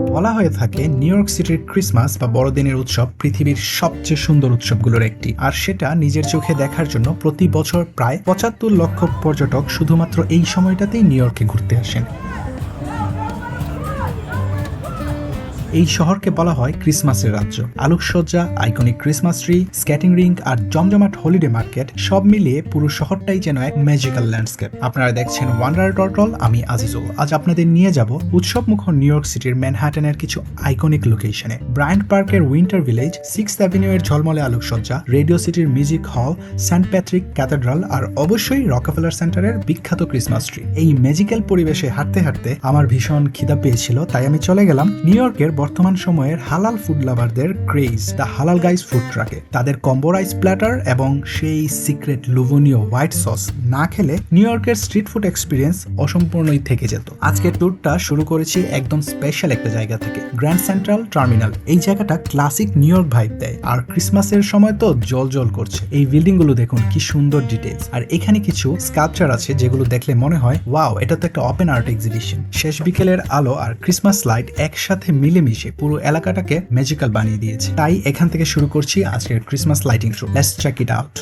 বলা হয়ে থাকে, নিউ ইয়র্ক সিটির ক্রিসমাস বা বড়দিনের উৎসব পৃথিবীর সবচেয়ে সুন্দর উৎসবগুলোর একটি। আর সেটা নিজের চোখে দেখার জন্য প্রতি বছর প্রায় পঁচাত্তর লক্ষ পর্যটক শুধুমাত্র এই সময়টাতেই নিউ ইয়র্কে ঘুরতে আসেন। এই শহরকে বলা হয় ক্রিসমাসের রাজ্য। আলোকসজ্জা, iconic Christmas tree, skating rink আর জমজমাট হলিডে মার্কেট সব মিলিয়ে পুরো শহরটাই যেন এক ম্যাজিক্যাল ল্যান্ডস্কেপ। আপনারা দেখছেন ওয়ান্ডার টর্টল আমি আজিজুল। আজ আপনাদের নিয়ে যাব উৎসব মুখর নিউ ইয়র্ক সিটির ম্যানহাটনের কিছু আইকনিক লোকেশনে। ব্রায়ান্ট পার্কের উইন্টার ভিলেজ সিক্স অ্যাভিনিউ এর ঝলমলে আলোকসজ্জা, রেডিও সিটির মিউজিক হল, সেন্ট প্যাট্রিক ক্যাথেড্রাল আর অবশ্যই রকফেলার সেন্টারের বিখ্যাত ক্রিসমাস ট্রি। এই ম্যাজিক্যাল পরিবেশে হাঁটতে হাঁটতে আমার ভীষণ খিদা পেয়েছিল, তাই আমি চলে গেলাম নিউ ইয়র্কের বর্তমান সময়ের হালাল food লাভারদের craze the Halal Guys food ট্রাকে তাদের কম্বো রাইস প্ল্যাটার এবং সেই সিক্রেট লুভনীয় হোয়াইট সস না খেলে নিউ ইয়র্কের স্ট্রিট ফুড এক্সপিরিয়েন্স অসম্পূর্ণই থেকে যেত। আজকের ট্যুরটা শুরু করেছি একদম স্পেশাল একটা জায়গা থেকে গ্র্যান্ড সেন্ট্রাল টার্মিনাল এই জায়গাটা ক্লাসিক নিউ ইয়র্ক ভাইব দেয়। আর ক্রিসমাসের সময় তো জল জল করছে। এই বিল্ডিংগুলো দেখুন, কি সুন্দর ডিটেলস আর এখানে কিছু স্কাল্পচার আছে যেগুলো দেখলে মনে হয় ওয়াও এটা তো একটা ওপেন আর্ট এক্সিবিশন শেষ বিকেলের আলো আর ক্রিসমাস লাইট একসাথে মিলেমিশে পুরো এলাকাটাকে ম্যাজিক্যাল বানিয়ে দিয়েছে। তাই এখান থেকে শুরু করছি আজকের Christmas lighting show let's check it out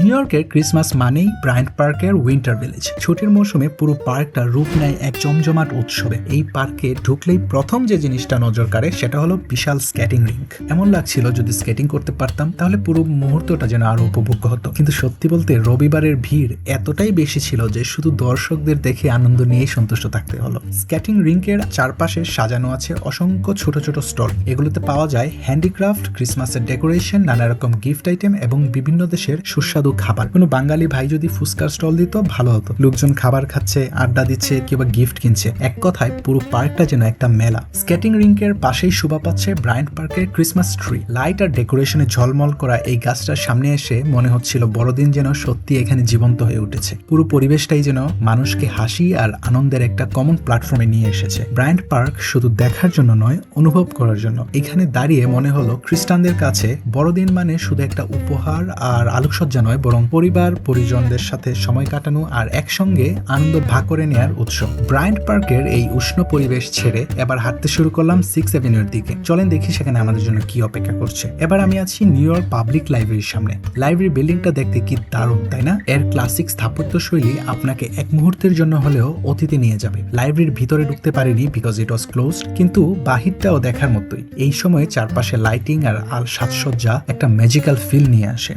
new ইয়র্কের ক্রিসমাস মানেই ব্রায়ান্ট পার্কের উইন্টার ভিলেজ ছুটির মৌসুমে পুরো পার্কটা রূপ নেয় এক জমজমাট উৎসবে। এই পার্কে ঢুকলেই প্রথম যে জিনিসটা নজর কাড়ে, সেটা হলো বিশাল স্কেটিং রিঙ্ক এমন লাগছিল যদি স্কেটিং করতে পারতাম, তাহলে পুরো মুহূর্তটা যেন আরও উপভোগ্য হতো। কিন্তু সত্যি বলতে রবিবারের ভিড় এতটাই বেশি ছিল যে শুধু দর্শকদের দেখে আনন্দ নিয়েই সন্তুষ্ট থাকতে হলো। স্কেটিং রিঙ্কের চারপাশে সাজানো আছে অসংখ্য ছোট ছোট স্টল। এগুলোতে পাওয়া যায় হ্যান্ডিক্রাফট ক্রিসমাসের ডেকোরেশন নানা রকম গিফট আইটেম এবং বিভিন্ন দেশের সুস্বাদু খাবার। কোনো বাঙালি ভাই যদি ফুচকার স্টল দিত, ভালো হতো। লোকজন খাবার খাচ্ছে, আড্ডা দিচ্ছে কিংবা গিফট কিনছে। এক কথায়, পুরো পার্কটা যেন একটা মেলা। স্কেটিং রিঙ্কের পাশেই শোভা পাচ্ছে ব্রায়ান্ট পার্কের ক্রিসমাস ট্রি লাইট আর ডেকোরেশনে ঝলমল করা এই গাছটার সামনে এসে মনে হচ্ছিল বড়দিন যেন সত্যি এখানে জীবন্ত হয়ে উঠেছে। পুরো পরিবেশটাই যেন মানুষকে হাসি আর আনন্দের একটা কমন প্ল্যাটফর্মে নিয়ে এসেছে। ব্রায়ান্ট পার্ক শুধু দেখার জন্য নয়, অনুভব করার জন্য। এখানে দাঁড়িয়ে মনে হলো খ্রিস্টানদের কাছে বড়দিন মানে শুধু একটা উপহার আর আলোকসজ্জা নয় বরং পরিবার, পরিজনদের সাথে সময় কাটানো আর একসঙ্গে আনন্দ ভাগ করে নেওয়ার উৎসব ব্রায়ান্ট পার্কের এই উষ্ণ পরিবেশ ছেড়ে এবার হাঁটতে শুরু করলাম সিক্স অ্যাভিনিউর দিকে। চলেন দেখি সেখানে আমাদের জন্য কি অপেক্ষা করছে। এবার আমি আছি নিউ ইয়র্ক পাবলিক লাইব্রেরির সামনে। লাইব্রেরি বিল্ডিংটা দেখতে কি দারুণ, তাই না? এর ক্লাসিক স্থাপত্য শৈলী আপনাকে এক মুহূর্তের জন্য হলেও অতীতে নিয়ে যাবে। লাইব্রেরির ভিতরে ঢুকতে পারিনি বিকজ ইট ওয়াজ ক্লোজ কিন্তু বাহিরটাও দেখার মতোই। এই সময় চারপাশে লাইটিং আর আল সাজসজ্জা একটা ম্যাজিক্যাল ফিল নিয়ে আসে।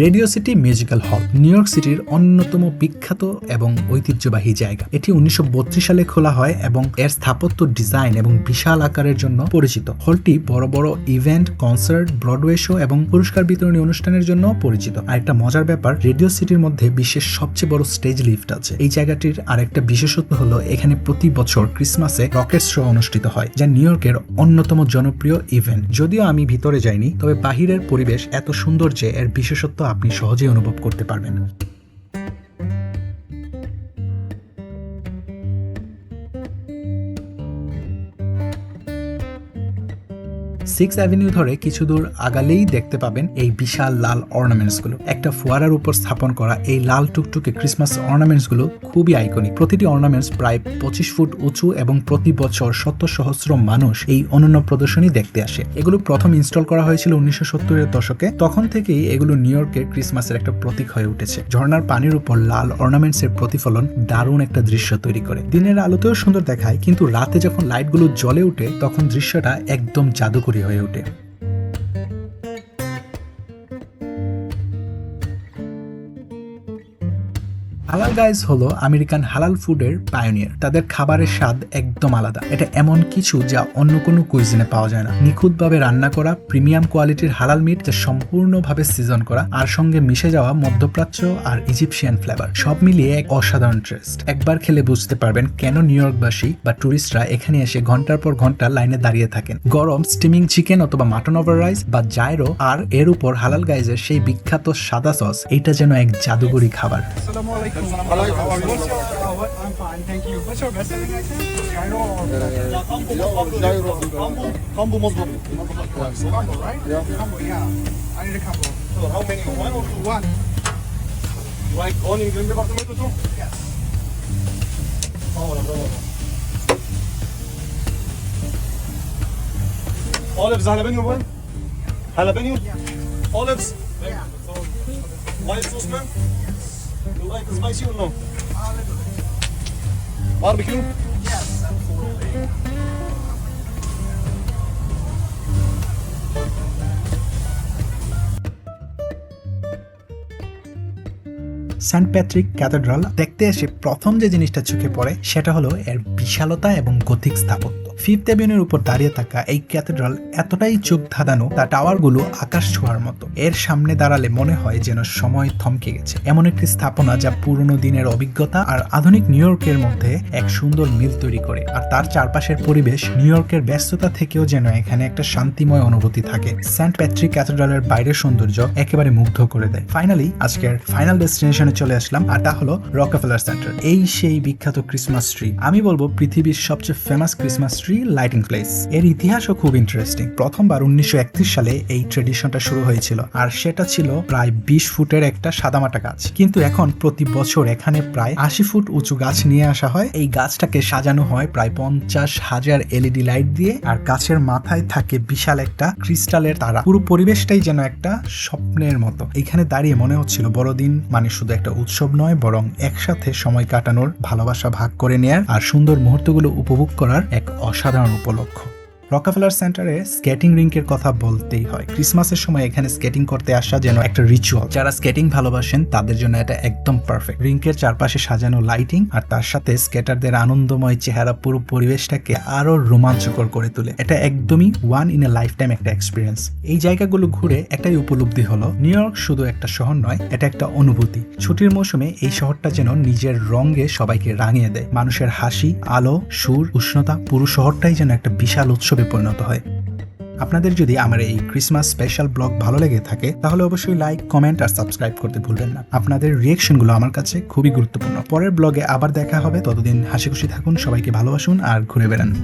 Radio City Musical Hall, New York সিটির অন্যতম বিখ্যাত এবং ঐতিহ্যবাহী জায়গা। এটি উনিশশো বত্রিশ সালে খোলা হয় এবং এর স্থাপত্য, ডিজাইন এবং বিশাল আকারের জন্য পরিচিত। হলটি বড় বড় ইভেন্ট, কনসার্ট, ব্রডওয়ে শো এবং পুরস্কার বিতরণী অনুষ্ঠানের জন্য পরিচিত। আর একটা মজার ব্যাপার, রেডিও সিটির মধ্যে বিশ্বের সবচেয়ে বড় স্টেজ লিফট আছে। এই জায়গাটির আরেকটা বিশেষত্ব হলো, এখানে প্রতি বছর ক্রিসমাসে রকেট শো অনুষ্ঠিত হয়, যা নিউ ইয়র্কের অন্যতম জনপ্রিয় ইভেন্ট। যদিও আমি ভিতরে যাইনি, তবে বাহিরের পরিবেশ এত সুন্দর যে এর বিশেষত্ব আপনি সহজেই অনুভব করতে পারবেন। সিক্স অ্যাভিনিউ ধরে কিছু দূর আগালেই দেখতে পাবেন এই বিশাল লাল অর্নামেন্টসগুলো একটা ফোয়ারার উপর স্থাপন করা এই লাল টুকটুকে ক্রিসমাস অর্নামেন্টসগুলো খুবই আইকনিক প্রতিটি অর্নামেন্টস প্রায় পঁচিশ ফুট উঁচু এবং প্রতি বছর শত সহস্র মানুষ এই অনন্য প্রদর্শনী দেখতে আসে। এগুলো প্রথম ইনস্টল করা হয়েছিল উনিশশো সত্তরের দশকে। তখন থেকেই এগুলো নিউ ইয়র্কের ক্রিসমাসের একটা প্রতীক হয়ে উঠেছে। ঝর্ণার পানির উপর লাল অর্নামেন্টস এর প্রতিফলন দারুণ একটা দৃশ্য তৈরি করে। দিনের আলোতেও সুন্দর দেখায়, কিন্তু রাতে যখন লাইটগুলো জ্বলে উঠে তখন দৃশ্যটা একদম জাদুকরী হয়ে ওঠে হালাল গাইজ হলো আমেরিকান হালাল ফুডের পায়োনিয়ার তাদের খাবারের স্বাদ একদম আলাদা। এটা এমন কিছু যা অন্য কোনো কুইজিনে পাওয়া যায় না। নিখুঁতভাবে রান্না করা প্রিমিয়াম কোয়ালিটির হালাল মিট যা সম্পূর্ণভাবে সিজন করা, আর সঙ্গে মিশে যাওয়া মধ্যপ্রাচ্য আর ইজিপশিয়ান ফ্লেভার সব মিলিয়ে এক অসাধারণ টেস্ট একবার খেলে বুঝতে পারবেন কেন নিউ ইয়র্কবাসী বা টুরিস্টরা এখানে এসে ঘণ্টার পর ঘণ্টা লাইনে দাঁড়িয়ে থাকেন। গরম স্টিমিং চিকেন অথবা মাটন ওভার রাইস বা জায়রো আর এর উপর হালাল গাইজের সেই বিখ্যাত সাদা সস এটা যেন এক জাদুগরি খাবার। Uh, I'm fine, thank you. What's your best selling item? Gyro or Gyro. Combo. Combo Muslim. combo, right? Yeah. Combo, yeah. I need a combo. So how many? One or two? One. Like onion green department too? Yes. Oh, no, no, no. Olives, jalapeno one? Jalapeno? Olives? White sauce, man? You no? Barbecue? Saint Patrick Cathedral দেখতে এসে প্রথম যে জিনিসটা চোখে পড়ে, সেটা হলো এর বিশালতা এবং গথিক স্থাপত্য ফিফথ অ্যাভিনিউর উপর দাঁড়িয়ে থাকা এই ক্যাথেড্রাল এতটাই চোখ ধাঁধানো তার টাওয়ারগুলো আকাশ ছোঁয়ার মতো। এর সামনে দাঁড়ালে মনে হয় যেন সময় থমকে গেছে। এমন একটি স্থাপনা যা পুরনো দিনের অভিজ্ঞতা আর আধুনিক নিউ ইয়র্কের মধ্যে এক সুন্দর মিল তৈরি করে, আর তার চারপাশের পরিবেশ নিউ ইয়র্কের ব্যস্ততা থেকেও যেন এখানে একটা শান্তিময় অনুভূতি থাকে। সেন্ট প্যাট্রিক ক্যাথেড্রালের বাইরের সৌন্দর্য একেবারে মুগ্ধ করে দেয়। ফাইনালি, আজকের ফাইনাল ডেস্টিনেশনে চলে আসলাম, আর তা হলো রকফেলার সেন্টার। এই সেই বিখ্যাত ক্রিসমাস ট্রি। আমি বলব পৃথিবীর সবচেয়ে famous Christmas tree lighting place এর ইতিহাসও খুব ইন্টারেস্টিং প্রথমবার উনিশশো একত্রিশ সালে এই ট্রেডিশনটা শুরু হয়েছিল, আর সেটা ছিল প্রায় বিশ ফুটের একটা সাদামাটা গাছ। কিন্তু এখন প্রতি বছর এখানে প্রায় আশি ফুট উঁচু গাছ নিয়ে আসা হয়। এই গাছটাকে সাজানো হয় প্রায় পঞ্চাশ হাজার এলইডি লাইট দিয়ে, আর গাছের মাথায় থাকে বিশাল একটা ক্রিস্টালের তারা। পুরো পরিবেশটাই যেন একটা স্বপ্নের মতো। এখানে দাঁড়িয়ে মনে হচ্ছিল বড়দিন মানে শুধু একটা উৎসব নয়, বরং একসাথে সময় কাটানোর ভালোবাসা ভাগ করে নেয়ার, আর সুন্দর মুহূর্তগুলো উপভোগ করার এক অসাধারণ উপলক্ষ। রকাফেলার সেন্টারে স্কেটিং রিঙ্কের কথা বলতেই হয়। ক্রিসমাসের সময় এখানে স্কেটিং করতে আসা যেন একটা রিচুয়াল যারা স্কেটিং ভালোবাসেন, তাদের জন্য এটা একদম পারফেক্ট রিঙ্কের চারপাশে সাজানো লাইটিং আর তার সাথে স্কেটারদের আনন্দময় চেহারা পুরো পরিবেশটাকে আরও রোমাঞ্চকর করে তোলে। এটা একদমই one in a lifetime একটা এক্সপিরিয়েন্স এই জায়গাগুলো ঘুরে একটাই উপলব্ধি হলো নিউ ইয়র্ক শুধু একটা শহর নয়, এটা একটা অনুভূতি। ছুটির মৌসুমে এই শহরটা যেন নিজের রঙে সবাইকে রাঙিয়ে দেয়। মানুষের হাসি, আলো, সুর, উষ্ণতা, পুরো শহরটাই যেন একটা বিশাল উৎসবে পরিণত হয়। আপনাদের যদি আমার এই ক্রিসমাস স্পেশাল ব্লগ ভালো লেগে থাকে, তাহলে অবশ্যই লাইক কমেন্ট আর সাবস্ক্রাইব করতে ভুলবেন না। আপনাদের রিয়েকশনগুলো আমার কাছে খুবই গুরুত্বপূর্ণ। পরের ব্লগে আবার দেখা হবে। ততদিন হাসি খুশি থাকুন, সবাইকে ভালোবাসুন আর ঘুরে বেড়ান।